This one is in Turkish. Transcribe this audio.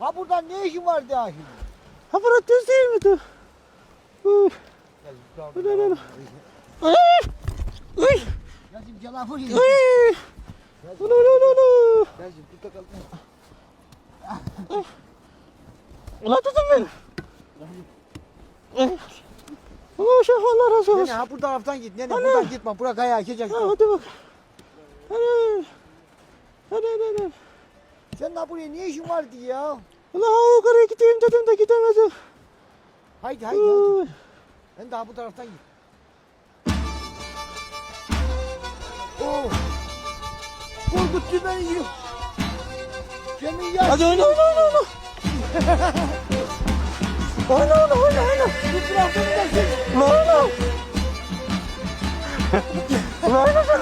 Ha buradan ne işin var şimdi? Ha bura düz değil mi dur? Uf. Dur, dur. Ay! Uy! Gel şimdi gel lan buraya. Uy! Ulu ulu ulu ulu. Gel şimdi tut bakalım. Ulan tutun beni. Ay. Allah şef Allah razı Nene olsun. ha bu taraftan git. Nene Ana. buradan gitme. Bura kaya açacak. Ha, hadi bak. Hadi. Hadi hadi hadi. Sen daha buraya ne işin vardı ya? Ulan yukarıya gideyim dedim de gidemedim. Haydi haydi. Sen daha bu taraftan git. Oo. Korkuttu beni yürü. Senin ya. Hadi oyna oyna oyna oyna. Oyna oyna oyna oyna. Bu taraftan da. Oyna oyna. Oyna.